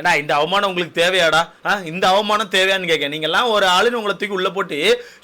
ஏடா இந்த அவமானம் உங்களுக்கு தேவையாடா? இந்த அவமானம் தேவையான்னு கேட்க. நீங்கெல்லாம் ஒரு ஆளுன்னு உங்களை தூக்கி உள்ள போட்டு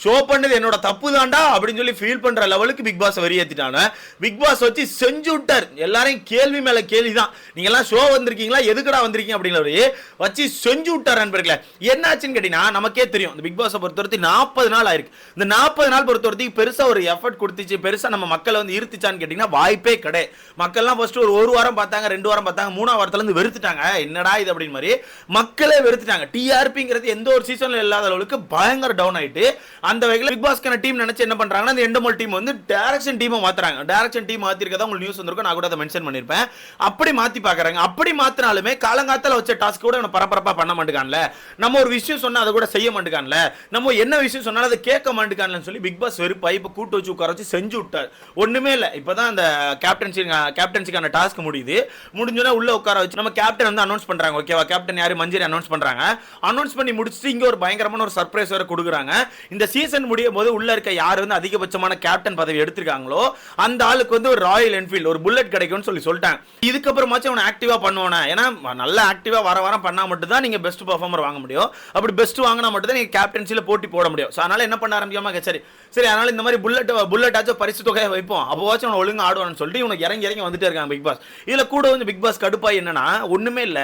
ஷோ பண்ணது என்னோட தப்பு தாண்டா அப்படின்னு சொல்லி ஃபீல் பண்ற லெவலுக்கு பிக் பாஸ் வெளியேற்றிட்டானு பிக் பாஸ் வச்சு செஞ்சு விட்டார். எல்லாரையும் கேள்வி மேல கேள்வி தான் நீங்கெல்லாம் ஷோ வந்திருக்கீங்களா? எதுக்குடா வந்திருக்கீங்க அப்படிங்கிறவரு வச்சு செஞ்சு விட்டார் நண்பர்களே. என்னாச்சுன்னு கேட்டீங்கன்னா நமக்கே தெரியும். இந்த பிக் பாஸை பொறுத்தவரைக்கும் நாற்பது நாள் ஆயிருக்கு. இந்த நாற்பது நாள் பொறுத்தவரைக்கும் பெருசா ஒரு எஃபர்ட் கொடுத்துச்சு. பெருசா நம்ம மக்களை வந்து இருத்துச்சான்னு கேட்டீங்கன்னா வாய்ப்பே கிடையாது. மக்கள்லாம் ஃபர்ஸ்ட் ஒரு ஒரு வாரம் பார்த்தாங்க ரெண்டு வாரம் பார்த்தாங்க மூணாம் வாரத்துல இருந்து வெறுத்துட்டாங்க. என்னடா இது? அப்படின்னு மாதிரி மக்களே வெறுத்துட்டாங்க. டிஆர்பிங்கிறது எந்த ஒரு சீசன்ல இல்லாத அளவுக்கு பயங்கர டவுன் ஆயிட்டு அந்த வகையில் பிக் பாஸ்க்கான டீம் நினைச்சு என்ன பண்றாங்கன்னா அந்த எண்டமோல் டீம் வந்து டேரக்ஷன் டீமை மாத்துறாங்க. டேரக்ஷன் டீம் மாத்திருக்கதா உங்களுக்கு நியூஸ் வந்திருக்கும் நான் கூட அதை மென்ஷன் பண்ணிருப்பேன். அப்படி மாத்தி பாக்குறாங்க. அப்படி மாத்தினாலுமே காலங்காத்தால வச்ச டாஸ்க் கூட இவனை பரபரப்பா பண்ண மாட்டேங்கான்ல நம்ம ஒரு விஷயம் சொன்னா அதை கூட செய்ய மாட்டேங்கான்ல நம்ம என்ன விஷயம் சொன்னாலும் அதை கேட்க மாட்டேங்கான்லன்னு சொல்லி பிக் பாஸ் வெறுப்பாய் இப்போ கூட்டு வச்சு உட்கார வச்சு செஞ்சு விட்டார். ஒண்ணுமே இல்ல. இப்பதான் அந்த கேப்டன்சி கேப்டன்சிக்கான டாஸ்க் முடியுது. முடிஞ்சோன்னா உள்ள உட்கார வச்சு நம்ம கேப்டன் வந்து அனௌன்ஸ் பண்றாங்க ஓகேவா? கேப்டன் யாரு? மஞ்சரி அனௌன்ஸ் பண்றாங்க. அனௌன்ஸ் பண்ணி முடிச்சுட்டு இங்க ஒரு பயங்கரமான ஒரு சர்ப்ரைஸ் வேற கொடுக்குறாங்க. இந்த சீசன் முடியும் போது உள்ள இருக்க யார் வந்து அதிகபட்சமான கேப்டன் பதவி எடுத்திருக்காங்களோ அந்த ஆளுக்கு வந்து ஒரு ராயல் என்ஃபீல்டு ஒரு புல்லட் கிடைக்கும்னு சொல்லி சொல்லிட்டாங்க. இதுக்கப்புறமாச்சும் அவனை ஆக்டிவா பண்ணுவானே. ஏன்னா நல்லா ஆக்டிவா வர வாரம் பண்ணா மட்டும் தான் நீங்க பெஸ்ட் பர்ஃபார்மர் வாங்க முடியும். அப்படி பெஸ்ட் வாங்கினா மட்டும் தான் நீங்க கேப்டன்சியில் போட்டி போட முடியும். ஸோ அதனால என்ன பண்ண ஆரம்பிக்காம? சரி சரி அதனால இந்த மாதிரி புல்லட் புல்லட் ஆச்சும் பரிசு தொகையை வைப்போம். அப்போவாச்சும் அவன் ஒழுங்கா ஆடுவான்னு சொல்லிட்டு இவனுக்கு இறங்கி இறங்கி வந்துட்டே இருக்காங்க பிக் பாஸ் இதில் கூட வந்து பிக் பாஸ் கடுப்பாய் என்னன்னா ஒண்ணுமே இல்ல.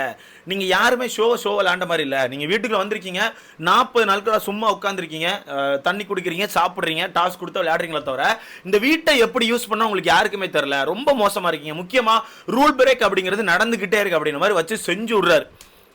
நீங்க யாருமே ஷோ ஷோ விளாண்ட மாதிரி இல்ல. நீங்க வீட்டுக்குள்ள வந்திருக்கீங்க நாற்பது நாட்களா சும்மா உட்காந்துருக்கீங்க தண்ணி குடிக்கிறீங்க சாப்பிடுறீங்க டாஸ் கொடுத்து விளையாடுறீங்களே தவிர இந்த வீட்டை எப்படி யூஸ் பண்ணால் உங்களுக்கு யாருக்குமே தெரில ரொம்ப மோசமா இருக்கீங்க. முக்கியமா ரூல் பிரேக் அப்படிங்கிறது நடந்துகிட்டே இருக்கு அப்படின்ற மாதிரி வச்சு செஞ்சு விட்றாரு.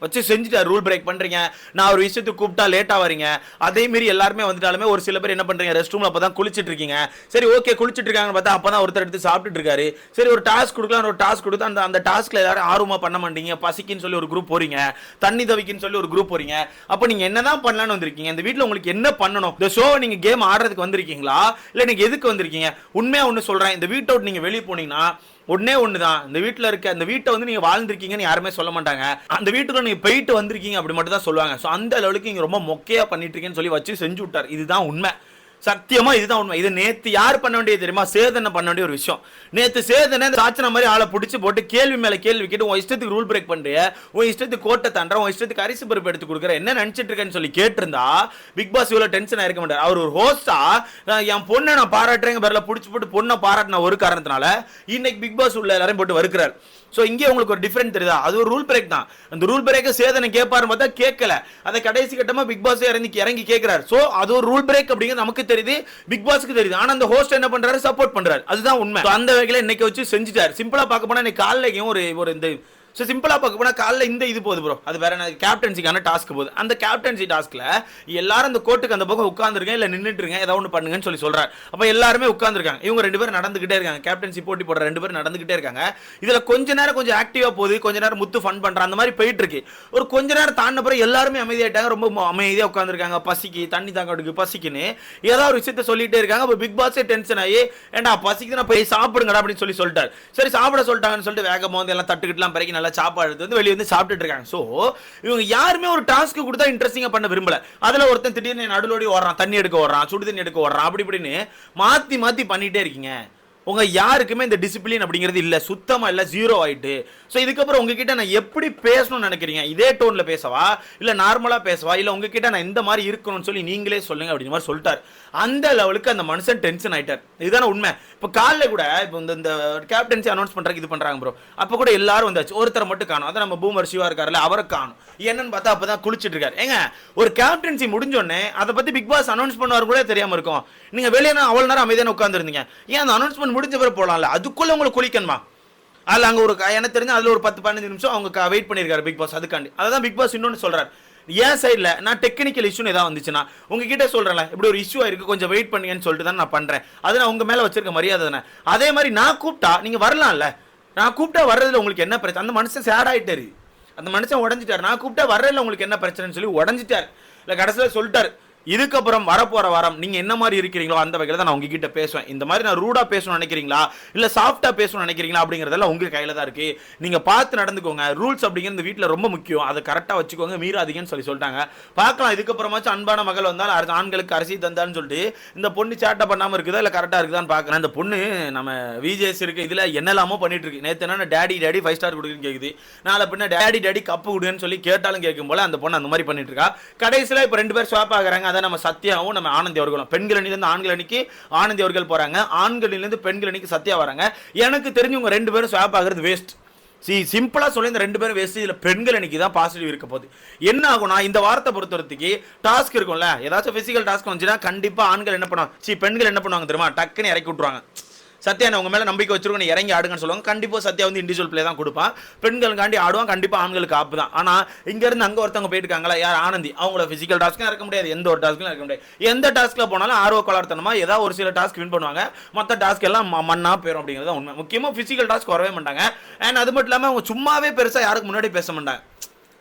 வச்சு செஞ்சுட்டார் ரூல் பிரேக் பண்றீங்க. நான் ஒரு விஷயத்துக்கு கூப்பிட்டா லேட்டா வரீங்க. அதே மாதிரி எல்லாருமே வந்துட்டாலுமே ஒரு சில பேர் என்ன பண்றீங்க ரெஸ்ட் ரூம்ல அப்பதான் குளிச்சுட்டு இருக்கீங்க. சரி ஓகே குளிச்சிட்டு இருக்காங்கன்னு பார்த்தா அப்பதான் ஒருத்தர் எடுத்து சாப்பிட்டுட்டு இருக்காரு. சரி ஒரு டாஸ்க் கொடுக்கலாம் ஒரு டாஸ்க் கொடுத்து அந்த அந்த டாஸ்க்ல எல்லாரும் ஆர்வமா பண்ண மாட்டீங்க. பசிக்குன்னு சொல்லி ஒரு குரூப் போறீங்க. தண்ணி தவிக்குன்னு சொல்லி ஒரு குரூப் போறீங்க. அப்ப நீங்க என்னதான் பண்ணலாம்னு வந்திருக்கீங்க? இந்த வீட்டில் உங்களுக்கு என்ன பண்ணணும்? இந்த ஷோ நீங்க கேம் ஆடுறதுக்கு வந்திருக்கீங்களா? இல்ல நீங்க எதுக்கு வந்திருக்கீங்க? உண்மையா ஒண்ணு சொல்றேன். இந்த வீட் அவுட் நீங்க வெளியே போனீங்கன்னா ஒன்னே ஒன்று தான் இந்த வீட்டில் இருக்க அந்த வீட்டை வந்து நீங்கள் வாழ்ந்திருக்கீங்கன்னு யாருமே சொல்ல மாட்டாங்க. அந்த வீட்டுக்குள்ள நீங்கள் போயிட்டு வந்திருக்கீங்க அப்படி மட்டும் தான் சொல்லுவாங்க. ஸோ அந்த லெவலுக்கு இங்கே ரொம்ப மொக்கையாக பண்ணிட்டு இருக்கேன்னு சொல்லி வச்சு செஞ்சு விட்டார். இதுதான் உண்மை. சத்தியமா இதுதான் உண்மை. இது நேத்து யார் பண்ண வேண்டியது தெரியுமா? சேதனை பண்ண வேண்டிய ஒரு விஷயம். நேத்து சேதனை இந்த சாச்சன மாதிரி ஆளை பிடிச்சி போட்டு கேள்வி மேல கேள்வி கேட்டு உன் இஷ்டத்துக்கு ரூல் பிரேக் பண்றிய. உன் இஷ்டத்துக்கு கோட்டை தாண்ட உன் இஷ்டத்துக்கு அரிசி பருப்பு எடுத்து கொடுக்குற என்ன நினைச்சிட்டு இருக்கேன்னு சொல்லி கேட்டிருந்தா பிக் பாஸ் இவ்வளவு டென்ஷன் ஆயிருக்க மாட்டார். அவர் ஒரு ஹோஸ்டா என் பொண்ணை நான் பாராட்டுறேங்க பேர்ல பிடிச்சி போட்டு பொண்ணை பாராட்டின ஒரு காரணத்தினால இன்னைக்கு பிக் பாஸ் உள்ள எல்லாரையும் போட்டு வருக்கிறார் ஸோ இங்கே உங்களுக்கு ஒரு டிஃப்ரெண்ட் தெரியுதா? அது ஒரு ரூல் பிரேக் தான். அந்த ரூல் பிரேக்கை சேதனை கேட்பாருன்னு பார்த்தா கேட்கல. அதை கடைசி கட்டமாக பிக் பாஸ் இறங்கி இறங்கி கேட்கிறார். ஸோ அது ஒரு ரூல் பிரேக் அப்படிங்கிறது நமக்கு தெரியுது பிக் பாஸ்க்கு தெரியுது. ஆனா அந்த ஹோஸ்ட் என்ன பண்றாரு? சப்போர்ட் பண்றாரு. அதுதான் உண்மை. அந்த வகையில இன்னைக்கு வச்சு செஞ்சுட்டாரு. சிம்பிளா பார்க்க போனா இன்னைக்கு காலையிலையும் ஒரு ஒரு இந்த ஸோ சிம்பிளாக பார்க்க போனால் காலைல இந்த இது போகுது ப்ரோ அது வேற என்ன கேப்டன்சிக்கான டாஸ்க் போகுது. அந்த கேப்டன்சி டாஸ்க்கில் எல்லாரும் அந்த கோட்டுக்கு அந்த பக்கம் உட்காந்துருக்கேன் இல்லை நின்றுட்டு ஏதாவது ஒன்று பண்ணுங்கன்னு சொல்லி சொல்கிறேன் அப்போ எல்லாருமே உட்காந்துருக்காங்க இவங்க ரெண்டு பேரும் நடந்துகிட்டே இருக்காங்க. கேப்டன்சி போட்டி போடுற ரெண்டு பேரும் நடந்துகிட்டே இருக்காங்க. இதில் கொஞ்ச நேரம் கொஞ்சம் ஆக்டிவாக போகுது. கொஞ்ச நேரம் முத்து ஃபன் பண்ணுற அந்த மாதிரி போயிட்டு இருக்கு. ஒரு கொஞ்ச நேரம் தாண்டின பிறகு எல்லாருமே அமைதியாயிட்டாங்க. ரொம்ப அமைதியாக உட்காந்துருக்காங்க பசிக்கு தண்ணி தாங்க எடுக்கு பசிக்குன்னு ஏதாவது ஒரு விஷயத்த சொல்லிட்டே இருக்காங்க. அப்போ பிக் பாஸே டென்ஷன் ஆகி ஏன்டா நான் போய் சாப்பிடுங்கடா அப்படின்னு சொல்லி சொல்லிட்டார். சரி சாப்பிட சொல்லிட்டாங்கன்னு சொல்லிட்டு வேகமாக வந்து எல்லாம் தட்டுக்கிட்டுலாம் பிறகு நல்லா சாப்பாடு எடுத்து வந்து வெளியே வந்து சாப்பிட்டுட்டு இருக்காங்க ஸோ இவங்க யாருமே ஒரு டாஸ்க் கொடுத்தா இன்ட்ரெஸ்டிங்காக பண்ண விரும்பல. அதுல ஒருத்தன் திடீர்னு நடுலோடி ஓடுறான் தண்ணி எடுக்க ஓடுறான் சுடு தண்ணி எடுக்க ஓடுறான் அப்படி இப்படின்னு மாத்தி மாத்தி பண்ணிட்டே இருக்கீங்க. உங்க யாருக்குமே இந்த டிசிப்ளின் அப்படிங்கிறது இல்ல. சுத்தமா இல்ல. ஜீரோ ஆயிட்டு. ஸோ இதுக்கப்புறம் உங்ககிட்ட நான் எப்படி பேசணும்னு நினைக்கிறீங்க? இதே டோன்ல பேசவா? இல்ல நார்மலா பேசவா? இல்ல உங்ககிட்ட நான் இந்த மாதிரி இருக்கணும்னு சொல்லி நீங்களே சொல்லுங்க அப்படிங்கிற மாதிரி சொல்லிட்டார். அந்த லெவலுக்கு அந்த மனுஷன் டென்ஷன் ஆயிட்டார். இதுதானே உண்மை. இப்போ காலைல கூட இப்போ இந்த இந்த கேப்டன்சி அனௌன்ஸ் பண்றதுக்கு இது பண்றாங்க ப்ரோ அப்போ கூட எல்லாரும் வந்தாச்சு. ஒருத்தரை மட்டும் காணும். அதான் நம்ம பூமர் சிவா இருக்காருல்ல அவரை காணும். என்னன்னு பார்த்தா அப்பதான் குளிச்சிட்டு இருக்காரு. ஏங்க ஒரு கேப்டன்சி முடிஞ்சோடனே அதை பத்தி பிக் பாஸ் அனௌன்ஸ் பண்ணுவார் கூட தெரியாம இருக்கும். நீங்க வெளியே அவ்வளவு நேரம் அமைதியான உட்காந்துருந்தீங்க ஏன் அந்த அனௌன்ஸ்மெண்ட் முடிஞ்ச பிறகு போகலாம்ல அதுக்குள்ளே உங்களுக்கு குளிக்கணுமா? அதில் அங்கே ஒரு எனக்கு தெரிஞ்சு அதில் ஒரு பத்து பதினஞ்சு நிமிஷம் அவங்க வெயிட் பண்ணியிருக்காரு பிக் பாஸ் அதுக்காண்டி. அதான் பிக் பாஸ் இன்னொன்று சொல்கிறார் ஏன் சைடில் நான் டெக்னிக்கல் இஷ்யூன்னு ஏதாவது வந்துச்சுன்னா உங்ககிட்ட சொல்கிறேன்ல இப்படி ஒரு இஷ்யூ ஆயிருக்கு கொஞ்சம் வெயிட் பண்ணுங்கன்னு சொல்லிட்டு தான் நான் பண்ணுறேன் அது நான் உங்கள் மேலே வச்சிருக்க மரியாதை தானே. அதே மாதிரி நான் கூப்பிட்டா நீங்கள் வரலாம்ல. நான் கூப்பிட்டா வர்றதுல உங்களுக்கு என்ன பிரச்சனை? அந்த மனுஷன் சேட் ஆகிட்டாரு அந்த மனுஷன் உடஞ்சிட்டார். நான் கூப்பிட்டா வர்றதில் உங்களுக்கு என்ன பிரச்சனைன்னு சொல்லி உடஞ்சிட்டார். இல்லை கடைசியில் சொல்லிட்டார். இதுக்கப்புறம் வரப்போற வாரம் நீங்க என்ன மாதிரி இருக்கிறீங்களோ அந்த வகையில தான் நான் உங்ககிட்ட பேசுவேன். இந்த மாதிரி நான் ரூடா பேசணும்னு நினைக்கிறீங்களா? இல்ல சாஃப்டா பேசணும்னு நினைக்கிறீங்களா? அப்படிங்கறதெல்லாம் உங்க கையில தான் இருக்கு. நீங்க பார்த்து நடந்துக்கோங்க. ரூல்ஸ் அப்படிங்கிறது இந்த ரொம்ப முக்கியம். அதை கரெக்டா வச்சுக்கோங்க. மீறாதீங்கன்னு சொல்லி சொல்லிட்டாங்க. பார்க்கலாம். இதுக்கப்புறமாச்சும் அன்பான மகள் வந்தால் ஆண்களுக்கு அரிசி தந்தான்னு சொல்லிட்டு இந்த பொண்ணு சேட்டை பண்ணாம இருக்குதா? இல்ல கரெக்டா இருக்குதான்னு பார்க்கறேன். இந்த பொண்ணு நம்ம விஜேஸ் இருக்கு. இதுல என்னெல்லாமோ பண்ணிட்டு இருக்கு. நேத்து என்ன டேடி டேடி ஃபைவ் ஸ்டார் கொடுக்குன்னு கேக்குது. நாளை பின்ன டேடி டேடி கப்பு கொடுன்னு சொல்லி கேட்டாலும் கேட்கும் போல அந்த பொண்ணு அந்த மாதிரி பண்ணிட்டு இருக்கா. கடைசியில இப்ப ரெண்டு பேர் ஸ்வாப் ஆகுறாங்க. அதை நம்ம சத்யாவும் நம்ம ஆனந்தி அவர்களும். பெண்கள் அணிலிருந்து ஆண்கள் அணிக்கு ஆனந்தி அவர்கள் போறாங்க. ஆண்கள் அணியிலிருந்து பெண்கள் அணிக்கு சத்யா வராங்க. எனக்கு தெரிஞ்சவங்க ரெண்டு பேரும் ஸ்வாப் ஆகுறது வேஸ்ட் சி சிம்பிளா சொல்லி இந்த ரெண்டு பேரும் வேஸ்ட் இதுல பெண்கள் அன்னைக்கு தான் பாசிட்டிவ் இருக்க போகுது. என்ன ஆகும்னா இந்த வாரத்தை பொறுத்தவரத்துக்கு டாஸ்க் இருக்கும்ல. ஏதாச்சும் ஃபிசிக்கல் டாஸ்க் வந்துச்சுன்னா கண்டிப்பாக ஆண்கள் என்ன பண்ணுவாங்க? சி பெண்கள் என்ன பண்ணுவாங்க தெரியுமா? டக்குன்னு இறக்கி விட்டுருவாங்க. சத்யா நான் உங்க மேலே நம்பிக்கை வச்சிருக்கோம் இறங்கி ஆடுங்கன்னு சொல்லுவாங்க. கண்டிப்பாக சத்யா வந்து இண்டிவிஜுவல் பிளே தான் கொடுப்பான் பெண்களுக்காண்டி ஆடுவான் கண்டிப்பாக ஆண்களுக்கு ஆப்பு தான். ஆனால் இங்கேருந்து அங்கே ஒருத்தவங்க போயிருக்காங்களா யார்? ஆனந்தி. அவங்கள ஃபிசிக்கல் டாஸ்க்கும் இருக்க முடியாது. எந்த ஒரு டாஸ்க்கும் இருக்க முடியாது. எந்த டாஸ்க்கில் போனாலும் ஆர்வ கோளாறுத்தனமா ஏதாவது ஒரு சில டாஸ்க் வின் பண்ணுவாங்க. மற்ற டாஸ்க் எல்லாம் ம- போயிடும் அப்படிங்கிறது தான் உண்மை. முக்கியமா பிசிக்கல் டாஸ்க் வரவே மாட்டாங்க. அண்ட் அது மட்டும் இல்லாமல் அவங்க சும்மாவே பெருசாக யாருக்கு முன்னாடி பேச மாட்டாங்க.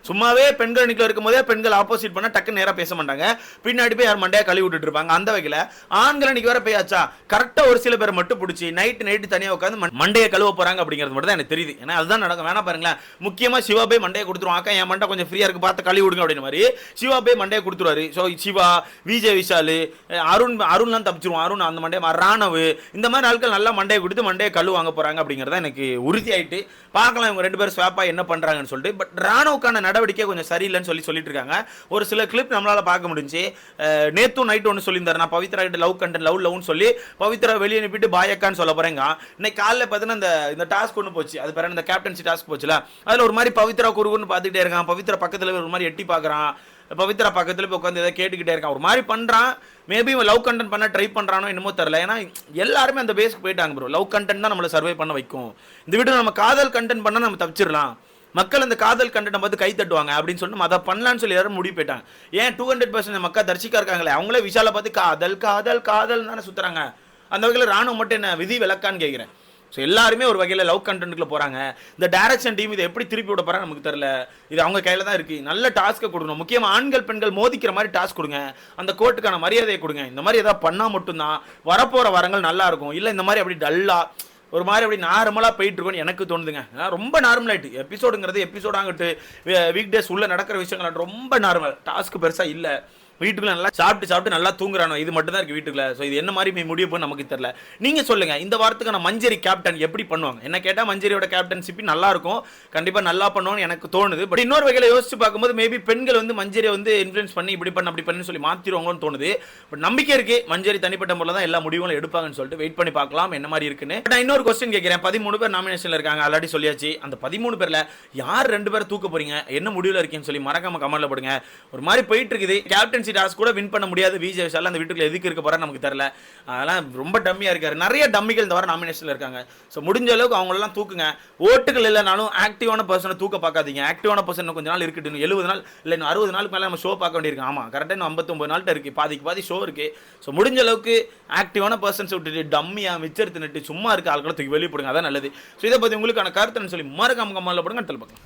சும்மாவே பெண்கள் இன்னிக்கில்ல இருக்கும் போதே பெண்கள் ஆப்போசிட் பண்ணால் டக்கு நேரா பேச மாட்டாங்க. பின்னாடி போய் யார் மண்டையா கழுவி விட்டுட்டு இருப்பாங்க. அந்த வகையில ஆண்கள் அன்னைக்கு வர பேயாச்சா கரெக்டா ஒரு சில பேரை மட்டும் பிடிச்சி நைட் நைட்டு தனியா உட்காந்து மண்- மண்டையை கழுவ போறாங்க அப்படிங்கிறது மட்டும் தான் எனக்கு தெரியுது. ஏன்னா அதுதான் நடக்கும். வேணா பாருங்களேன். முக்கியமா சிவா போய் மண்டையை கொடுத்துருவோம் அக்கா என் மண்டை கொஞ்சம் ஃப்ரீயா இருக்கு பார்த்து கழுவி விடுங்க அப்படின்னு மாதிரி சிவா போய் மண்டையை கொடுத்துருவாரு. ஸோ சிவா விஜய் விஷால் அருண் அருண்லாம் தப்பிச்சிருவோம் அருண் அந்த மண்டையை ராணவு இந்த மாதிரி ஆட்கள் நல்லா மண்டையை கொடுத்து மண்டையை கழு வாங்க போறாங்க அப்படிங்கிறத எனக்கு உறுதியாயிட்டு. பார்க்கலாம் இவங்க ரெண்டு பேரும் ஸ்வாப்பா என்ன பண்றாங்கன்னு சொல்லிட்டு. பட் ராணுவுக்கான நடவடிக்கை கொஞ்சம் சரியில்லைன்னு சொல்லி சொல்லிட்டு இருக்காங்க ஒரு சில கிளிப் நம்மளால பார்க்க முடிஞ்சு நேத்தும் நைட் ஒன்று சொல்லியிருந்தார். நான் பவித்ரா கிட்ட லவ் கண்டென்ட் லவ் லவ்னு சொல்லி பவித்ரா வெளியே அனுப்பிட்டு பாயக்கான்னு சொல்ல போறேங்க. இன்னைக்கு காலையில் பார்த்தீங்கன்னா இந்த இந்த டாஸ்க் ஒன்று போச்சு. அது பேர் இந்த கேப்டன்சி டாஸ்க் போச்சுல. அதில் ஒரு மாதிரி பவித்ரா குருகுன்னு பார்த்துக்கிட்டே இருக்கான். பவித்ரா பக்கத்தில் ஒரு மாதிரி எட்டி பார்க்குறான். பவித்ரா பக்கத்தில் போய் உட்காந்து ஏதாவது கேட்டுக்கிட்டே இருக்கான். ஒரு மாதிரி பண்ணுறான் மேபி இவன் லவ் கண்டென்ட் பண்ண ட்ரை பண்ணுறானோ என்னமோ தெரில ஏன்னா எல்லாருமே அந்த பேஸ்க்கு போயிட்டாங்க ப்ரோ லவ் கண்டென்ட் தான் நம்மளை சர்வே பண்ண வைக்கும். இந்த வீடியோ நம்ம காதல் கண்டென்ட் பண்ணால் நம்ம தப்பிச்சிடலாம். மக்கள் அந்த காதல் கண்டனம் பார்த்து கை தட்டுவாங்க அப்படின்னு சொல்லி நம்ம அதை பண்ணலாம்னு சொல்லி எல்லாரும் முடிவு போயிட்டாங்க. ஏன் டூ ஹண்ட்ரட் பர்சன்ட் மக்கள் தர்ஷிக்கா இருக்காங்களே? அவங்களே விஷாலை பார்த்து காதல் காதல் காதல் தானே சுத்துறாங்க. அந்த வகையில் ராணுவம் மட்டும் என்ன விதி விலக்கான்னு கேட்குறேன் ஸோ எல்லாருமே ஒரு வகையில் லவ் கண்டென்ட்டுக்குள்ள போகிறாங்க இந்த டேரக்ஷன் டீம் இதை எப்படி திருப்பி விட போகிறாங்க நமக்கு தெரில இது அவங்க கையில் தான் இருக்குது நல்ல டாஸ்க்கை கொடுக்கணும். முக்கியமாக ஆண்கள் பெண்கள் மோதிக்கிற மாதிரி டாஸ்க் கொடுங்க. அந்த கோர்ட்டுக்கான மரியாதையை கொடுங்க. இந்த மாதிரி எதாவது பண்ணால் மட்டும்தான் வரப்போகிற வரங்கள் நல்லாயிருக்கும் இல்லை இந்த மாதிரி அப்படி டல்லாக ஒரு மாதிரி அப்படி நார்மலாக போயிட்டுருக்கோன்னு எனக்கு தோணுதுங்க. ரொம்ப நார்மல் ஆகிட்டு எபிசோடுங்கிறது எபிசோட் வீக் டேஸ் உள்ளே நடக்கிற விஷயங்கள் ரொம்ப நார்மல் டாஸ்க் பெருசாக இல்லை. வீட்டுக்குள்ள நல்லா சாப்பிட்டு சாப்பிட்டு நல்லா தூங்குறானோ? இது மட்டும் தான் இருக்கு வீட்டுக்குள்ள. ஸோ இது என்ன மாதிரி முடிய போய் நமக்கு தெரியல. நீங்க சொல்லுங்க இந்த வாரத்துக்கான மஞ்சரி கேப்டன் எப்படி பண்ணுவாங்க? என்ன கேட்டா மஞ்சரியோட கேப்டன்ஷிப் நல்லா இருக்கும். கண்டிப்பா நல்லா பண்ணுவோம்னு எனக்கு தோணுது. பட் இன்னொரு வகையில யோசிச்சு பார்க்கும்போது மேபி பெண்கள் வந்து மஞ்சரியை வந்து இன்ஃப்ளூயன்ஸ் பண்ணி இப்படி பண்ண அப்படி பண்ணி சொல்லி மாத்திருவாங்களோன்னு தோணுது. பட் நம்பிக்கை இருக்கு. மஞ்சரி தனிப்பட்ட முறையில் தான் எல்லா முடிவுகளும் எடுப்பாங்கன்னு சொல்லிட்டு வெயிட் பண்ணி பார்க்கலாம் என்ன மாதிரி இருக்குன்னு. நான் இன்னொரு கொஸ்டின் கேட்கிறேன். பதிமூணு பேர் நாமினேஷன்ல இருக்காங்க ஆல்ரெடி சொல்லியாச்சு. அந்த பதிமூணு பேர்ல யார் ரெண்டு பேரை தூக்க போறீங்க? என்ன முடிவுல இருக்கீங்கன்னு சொல்லி மறக்காம கமெண்ட்ல போடுங்க. ஒரு மாதிரி போயிட்டு இருக்குது. கேப்டன்சி டாஸ்க் கூட வின் பண்ண முடியாது. விஜய் விஷால் அந்த வீட்டுக்குள்ள எதுக்கு இருக்க போறா நமக்கு தெரியல. அதெல்லாம் ரொம்ப டம்மியா இருக்காரு. நிறைய டம்மிகள் இந்த வாரம் நாமினேஷன்ல இருக்காங்க. ஸோ முடிஞ்ச அளவுக்கு அவங்களெல்லாம் தூக்குங்க. ஓட்டுகள் இல்லைனாலும் ஆக்டிவான பர்சனை தூக்க பார்க்காதீங்க. ஆக்டிவான பர்சன் கொஞ்ச நாள் இருக்கட்டும் எழுபது நாள் இல்லை இன்னும் அறுபது நாளுக்கு மேலே நம்ம ஷோ பார்க்க வேண்டியிருக்கு. ஆமா கரெக்டாக இன்னும் ஐம்பத்தொம்பது நாள்கிட்ட இருக்கு. பாதிக்கு பாதி ஷோ இருக்கு. ஸோ முடிஞ்ச அளவுக்கு ஆக்டிவான பர்சன்ஸ் விட்டுட்டு டம்மியா மிச்சர் தின்னுட்டு சும்மா இருக்க ஆட்களை தூக்கி வெளியே போடுங்க அதான் நல்லது. ஸோ இதை பற்றி உங்களுக்கான கருத்துன்னு சொல்லி மறக்காம கம்மால போடுங்க. அடுத்த பார்க்கலாம்